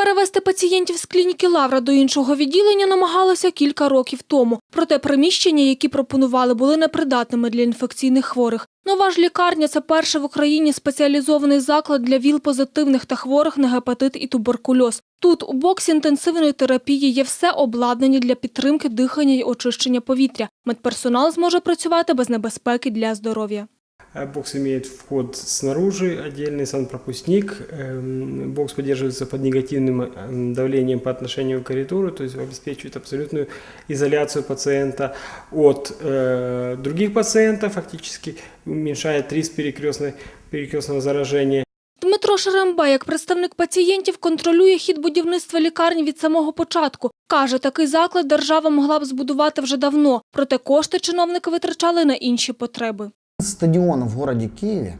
Перевести пацієнтів з клініки Лавра до іншого відділення намагалися кілька років тому. Проте приміщення, які пропонували, були непридатними для інфекційних хворих. Нова ж лікарня – це перший в Україні спеціалізований заклад для ВІЛ-позитивних та хворих на гепатит і туберкульоз. Тут у боксі інтенсивної терапії є все обладнання для підтримки дихання і очищення повітря. Медперсонал зможе працювати без небезпеки для здоров'я. Э, Бокс имеет вход снаружи, отдельный санпропускник. Эм, Бокс поддерживается под негативным эм, давлением по отношению к коридору, то есть обеспечивает абсолютную изоляцию пациента от э, других пациентов, фактически уменьшает риск перекрестной, перекрестного заражения. Дмитро Шеремба, як представник пацієнтів, контролює хід будівництва лікарні від самого початку. Каже, такий заклад держава могла б збудувати вже давно, проте кошти чиновники витрачали на інші потреби. Стадион в городе Киеве,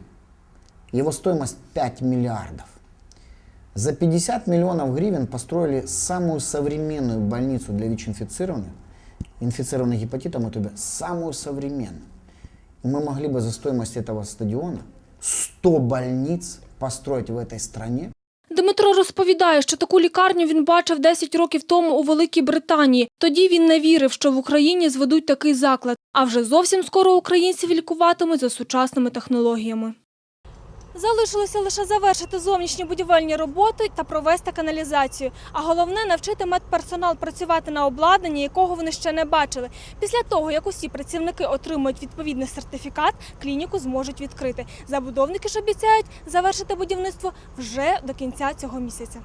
его стоимость 5 миллиардов. За 50 миллионов гривен построили самую современную больницу для ВИЧ-инфицированных, инфицированных гепатитом и ТБ, самую современную. Мы могли бы за стоимость этого стадиона 100 больниц построить в этой стране. Дмитро розповідає, що таку лікарню він бачив 10 років тому у Великій Британії. Тоді він не вірив, що в Україні зведуть такий заклад. А вже зовсім скоро українців лікуватимуть за сучасними технологіями. Залишилося лише завершити зовнішні будівельні роботи та провести каналізацію. А головне навчити медперсонал працювати на обладнанні, якого вони ще не бачили. Після того, як усі працівники отримують відповідний сертифікат, клініку зможуть відкрити. Забудовники ж обіцяють завершити будівництво вже до кінця цього місяця.